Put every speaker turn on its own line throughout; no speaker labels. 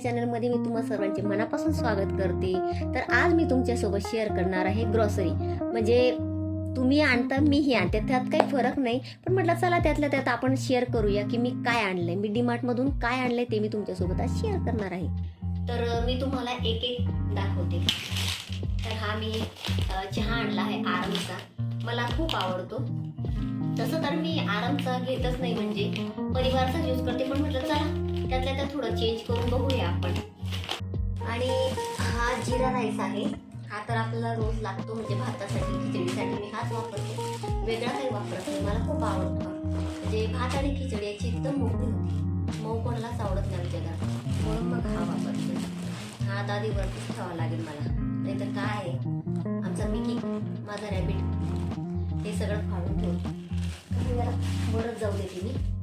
चॅनलमध्ये मी तुम्हा सर्वांचे मनापासून स्वागत करते. तर आज मी तुमच्यासोबत शेअर करणार आहे ग्रॉसरी म्हणजे तुम्ही आणता मीही आणते. त्यात काही फरक नाही. पण म्हटलं चला त्यातल्या त्यात आपण शेअर करूया की मी काय आणलंय. मी डीमार्टमधून काय आणलंय ते मी तुमच्यासोबत आज शेअर करणार आहे. तर मी तुम्हाला एक एक दाखवते. तर हा मी चहा आणला आहे आरामचा. मला खूप आवडतो. तसं तर मी आरामचा घेतच नाही म्हणजे परिवारचाच यूज करते. पण म्हटलं चला त्यातल्या त्यात थोडं चेंज करून बघूया आपण. आणि हा जिरा राईस आहे. हा तर आपल्याला रोज लागतो म्हणजे भातासाठी खिचडीसाठी. मी हाच वापरते. वेगळा काही वापरत नाही. मला खूप आवडतो. म्हणजे भात आणि खिचडी याची एकदम मोकळी होती. मऊ कोणालाच आवडत नाही आमच्या घरात. म्हणून मग हा वापरते. हा दादीवरतीच वरतीच ठेवावा लागेल मला. नाहीतर काय आहे? आमचा मिकी माझा रॅबिट हे सगळं फाडून ठेवतो. काही वेळा वरच जाऊ देते मी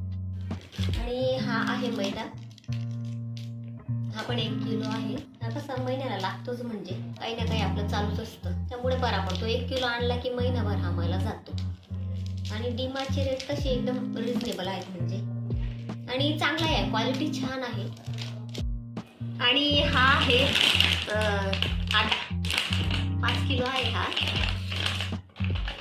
आणि हा आहे मैदा. हा पण एक किलो आहे. हा कसा महिन्याला लागतोच म्हणजे काही ना काही आपलं चालूच असतं. त्यामुळे बरा पडतो एक किलो आणला की महिनाभर हा मला जातो. आणि डीमार्टचे रेट तसे एकदम रिजनेबल आहेत म्हणजे. आणि चांगला आहे. क्वालिटी छान आहे. आणि हा आहे आठ पाच किलो आहे हा.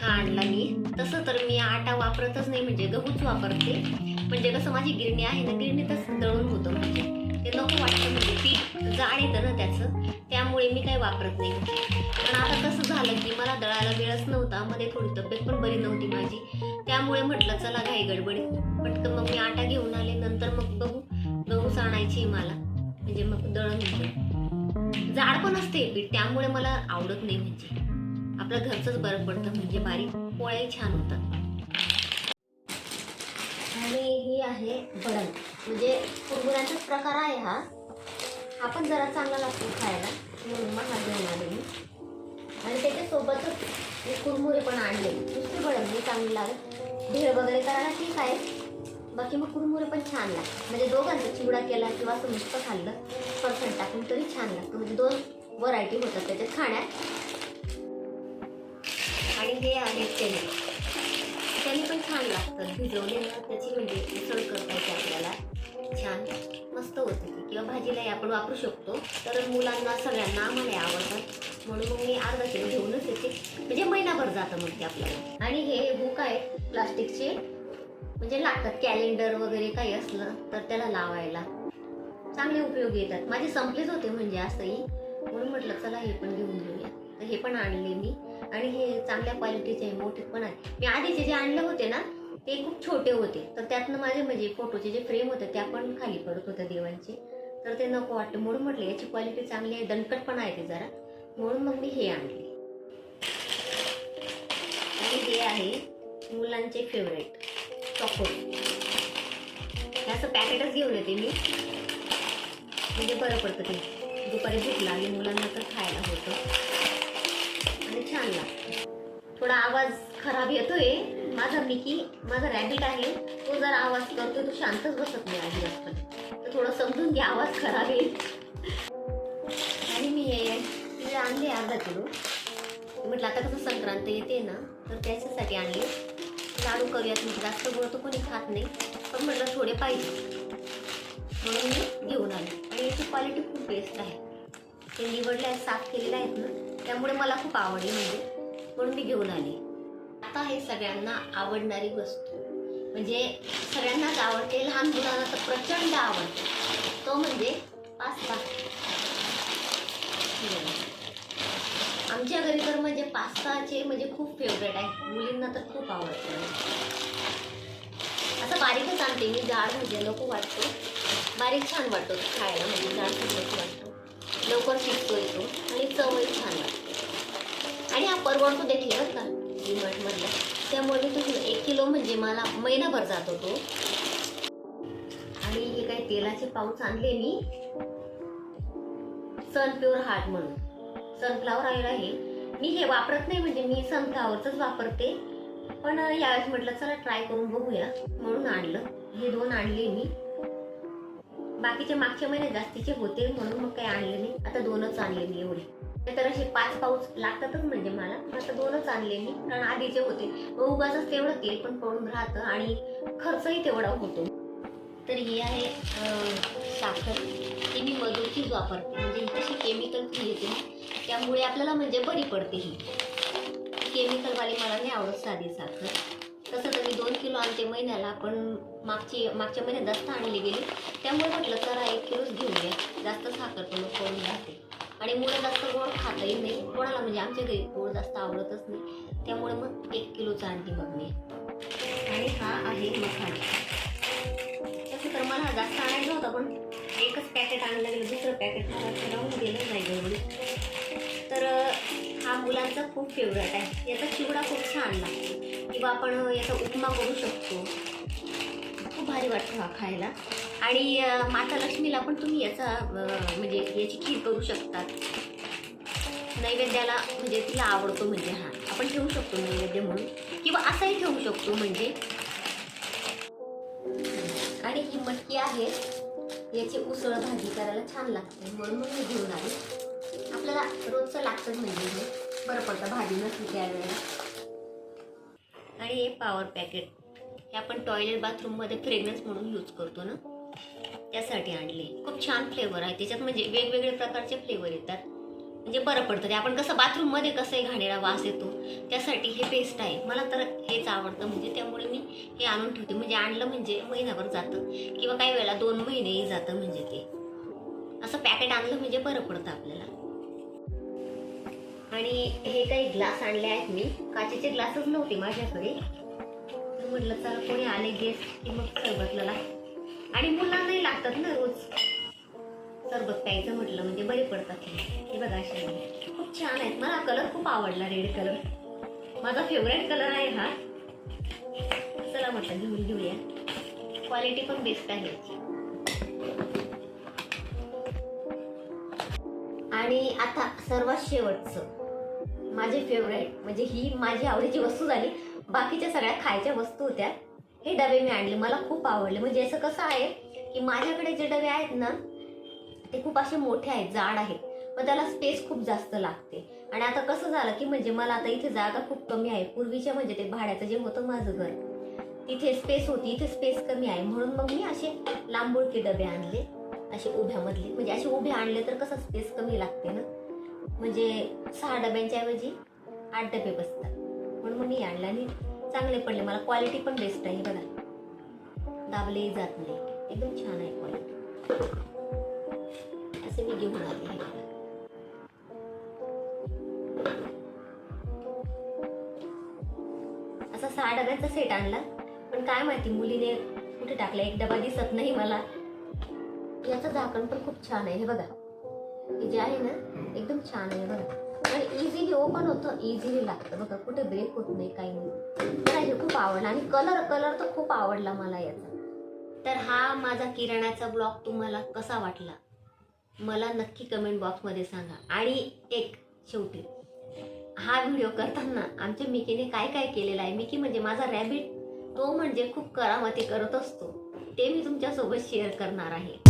हा आणला मी. तसं तर मी आटा वापरतच नाही म्हणजे गहूच वापरते. म्हणजे कसं माझी गिरणी आहे ना गिरणीतच दळून होतं म्हणजे. ते नको वाटतं म्हणजे पीठ जाड येतं ना त्याचं. त्यामुळे मी काही वापरत नाही. पण आता कसं झालं की मला दळायला वेळच नव्हता. मध्ये थोडी तब्येत पण बरी नव्हती माझी. त्यामुळे म्हटलं चला घाई गडबडीत पटकन मग मी आटा घेऊन आले. नंतर मग बघू गहूच आणायची मला. म्हणजे मग दळण होते. जाड पण असते पीठ त्यामुळे मला आवडत नाही म्हणजे. आपलं घरचंच बरं पडतं म्हणजे बारीक पोळ्याही छान होतात. आणि ही आहे भडंग म्हणजे कुरमुऱ्यांचाच प्रकार आहे हा. हा पण जरा चांगला लागतो खायला. म्हणून मग हा घेऊन आले मी. आणि त्याच्यासोबतच कुरमुरे पण आणले. नुसते भडंग मी चांगली लागत भेळ वगैरे करायला ठीक आहे. बाकी मग कुरमुरे पण छान लागतात. म्हणजे दोघांचा चिवडा केला किंवा असं नुसतं खाल्लं परफेक्ट टाकून तरी छान लागतं. म्हणजे दोन व्हरायटी होतात त्याच्यात खाण्यात. हे आहे चणे. चणे पण छान लागतं भिजवले ना त्याची म्हणजे उसळ करता आपल्याला. छान मस्त होते ती. किंवा भाजीलाही आपण वापरू शकतो. तर मुलांना सगळ्यांना आम्हाला आवडतात. म्हणून मग मी अर्धा किलो घेऊनच येते म्हणजे महिनाभर जातं मग ते आपल्याला. आणि हे बुक आहेत प्लास्टिकचे. म्हणजे लागतात. कॅलेंडर वगैरे काही असलं तर त्याला लावायला. चांगले उपयोगी येतात. माझे संपलेच होते म्हणजे असंही. म्हणून म्हटलं चला हे पण घेऊन घेऊया. तर हे पण आणले मी. आणि हे चांगल्या क्वालिटीचे आहे मोठे पण आहे. मी आधीचे जे आणले होते ना ते खूप छोटे होते. तर त्यातनं माझे म्हणजे फोटोचे जे फ्रेम होते त्या पण खाली पडत होत्या देवांचे. तर ते नको वाटतं म्हणून म्हटलं याची क्वालिटी चांगली आहे दणकट पण आहे ते जरा. म्हणून मग मी हे आणले. आणि हे आहे मुलांचे फेवरेट चॉकोट ह्याचं पॅकेटच घेऊन येते मी. म्हणजे बरं पडतं ते. दुपारी भूक लागली मुलांना तर खायला होतं. आणि छान लागतं थोडा आवाज खराब येतोय. माझा मिकी माझा रॅबिट आहे. तो जर आवाज करतोय तो शांतच बसत नाही आधी तर थोडं समजून घ्या आवाज खराब येईल. आणि मी हे तिथे आणले अर्धा किलो म्हटलं आता कसं संक्रांत येते ना तर त्याच्यासाठी आणले. लाडू करूयात म्हणजे जास्त गोळ तर कोणी खात नाही. पण म्हटलं थोडे पाहिजे. म्हणून मी घेऊन आले. आणि याची क्वालिटी खूप बेस्ट आहे. ते निवडले आहेत साफ केलेले आहेत ना. त्यामुळे मला खूप आवडली म्हणजे. म्हणून मी घेऊन आले. आता हे सगळ्यांना आवडणारी वस्तू. म्हणजे सगळ्यांनाच आवडते लहान मुलांना तर प्रचंड आवडते. तो म्हणजे पास्ता. आमच्या घरी तर म्हणजे पास्ताचे म्हणजे खूप फेवरेट आहे. मुलींना तर खूप आवडतं. असं बारीकच आणते मी. जाड म्हणजे नको वाटतो. बारीक छान वाटतो खायला. म्हणजे जाड खूप नको वाटतो. लवकर शिकतो येतो आणि चवही छान लागते आणि हा परवडतो देखील बरं का डिमार्टमधला त्यामुळे मी तो एक किलो म्हणजे मला महिनाभर जात होतो. आणि हे काही तेलाचे पाऊच आणले मी. सनप्युअर हार्ट म्हणून. सनफ्लावर ऑइल आहे. मी हे वापरत नाही म्हणजे मी सनफ्लावरचंच वापरते. पण यावेळेस म्हटलं चला ट्राय करून बघूया. म्हणून आणलं. हे दोन आणले मी. बाकीचे मागच्या महिन्यात जास्तीचे होते म्हणून मग काही आणले नाही. आता दोनच आणले मी एवढे. तर असे पाच पाऊस लागतातच म्हणजे मला. आता दोनच आणले मी. कारण आधीचे होते. मग उगाच तेवढं तेल पण पडून राहतं आणि खर्चही तेवढा होतो. तर ही आहे साखर. ती मी मधुरचीच वापरते. म्हणजे तशी केमिकल फ्री येते त्यामुळे आपल्याला म्हणजे बरी पडते ही. केमिकलवाली मला नाही आवडत साधी साखर. तसं तर मी दोन किलो आणते महिन्याला पण मागची मागच्या महिन्यात जास्त आणली गेली. त्यामुळे म्हटलं चला एक किलोच घेऊया जास्त साखर पण करून राहते. आणि मुलं जास्त गोड खातही नाही कोणाला म्हणजे आमच्या घरी गोड जास्त आवडतच नाही. त्यामुळे मग एक किलोच आणते मग मी. आणि हा आहे मखाना तसं तर मला जास्त आणायचा होता पण एकच पॅकेट आणलं गेलं दुसरं पॅकेट मला राहून गेलं नाही गडबडीत तर हा मुलांचा खूप फेवरेट आहे. याचा चिवडा खूप छान लागतो. किंवा आपण याचा उपमा करू शकतो. खूप भारी वाटतो हा खायला. आणि माता लक्ष्मीला पण तुम्ही याचा म्हणजे याची खीर करू शकतात. नैवेद्याला म्हणजे तिला आवडतो म्हणजे हा. आपण ठेवू शकतो नैवेद्य म्हणून. किंवा असाही ठेवू शकतो म्हणजे. आणि ही मटकी आहे. याची उसळ भाजी करायला छान लागते. म्हणून मग मी घेऊन आले. आपल्याला रोजचं लागतं म्हणजे हे. बरं पडतं भाजी नसली त्यावेळेला आणि हे पॉवर पॅकेट हे आपण टॉयलेट बाथरूममध्ये फ्रेग्रन्स म्हणून यूज करतो ना. त्यासाठी आणले. खूप छान फ्लेवर आहे. त्याच्यात म्हणजे वेगवेगळे प्रकारचे फ्लेवर येतात. म्हणजे बरं पडतं. ते आपण कसं बाथरूममध्ये कसंही घाणेरा वास येतो त्यासाठी हे बेस्ट आहे. मला तर हेच आवडतं. म्हणजे त्यामुळे मी हे आणून ठेवते. म्हणजे आणलं म्हणजे महिनाभर जातं. किंवा काही वेळेला दोन महिनेही जातं म्हणजे ते. असं पॅकेट आणलं म्हणजे बरं पडतं आपल्याला. आणि हे काही ग्लास आणले आहेत मी. काचेचे ग्लासच नव्हते माझ्याकडे. म्हटलं चला कोणी आले गेस्ट की मग सरबतला लाग आणि मुलांनाही लागतात ना रोज. सरबत प्यायचं म्हटलं म्हणजे बरे पडतात हे बघा असे खूप छान आहेत. मला कलर खूप आवडला रेड कलर माझा फेवरेट कलर आहे हा. चला म्हटलं घेऊन घेऊया. क्वालिटी पण बेस्ट आहे. आणि आता सर्वात शेवटचं. माझे फेवरेट म्हणजे ही माझी आवडीची वस्तू झाली. बाकीच्या सगळ्या खायच्या वस्तू होत्या. हे डबे मी आणले मला खूप आवडले. म्हणजे असं कसं आहे की माझ्याकडे जे डबे आहेत ना ते खूप असे मोठे आहेत जाड आहेत. मग त्याला स्पेस खूप जास्त लागते. आणि आता कसं झालं की म्हणजे मला आता इथे जागा खूप कमी आहे. पूर्वीच्या म्हणजे ते भाड्याचं जे होतं माझं घर तिथे स्पेस होती इथे स्पेस कमी आहे. म्हणून मग मी असे लांबुळके डबे आणले. असे उभ्यामधले. म्हणजे असे उभे आणले तर कसं स्पेस कमी लागते ना? म्हणजे सहा डब्यांच्या ऐवजी आठ डबे बसतात. म्हणून मग मी आणलं आणि चांगले पडले. मला क्वालिटी पण बेस्ट आहे बघा. दाबलेही जात नाही. एकदम छान आहे क्वालिटी असे मी घेऊन आले हे बघा. असा सहा डब्याचा सेट आणला. पण काय माहिती मुलीने कुठे टाकला? एक डबा दिसत नाही मला. याचं झाकण पण खूप छान आहे. हे बघा. हे जे आहे ना एकदम छान आहे. बघा. आणि इझिली ओपन होतं इझिली लागतं. बघा कुठे ब्रेक होत नाही काही नाही. मला हे खूप आवडलं. आणि कलर कलर तर खूप आवडला मला याचा. तर हा माझा किराण्याचा ब्लॉग तुम्हाला कसा वाटला? मला नक्की कमेंट बॉक्समध्ये सांगा. आणि एक शेवटी हा व्हिडिओ करताना आमच्या मिकीने काय काय केलेलं आहे? मिकी म्हणजे माझा रॅबिट तो म्हणजे खूप करामती करत असतो. ते मी तुमच्यासोबत शेअर करणार आहे.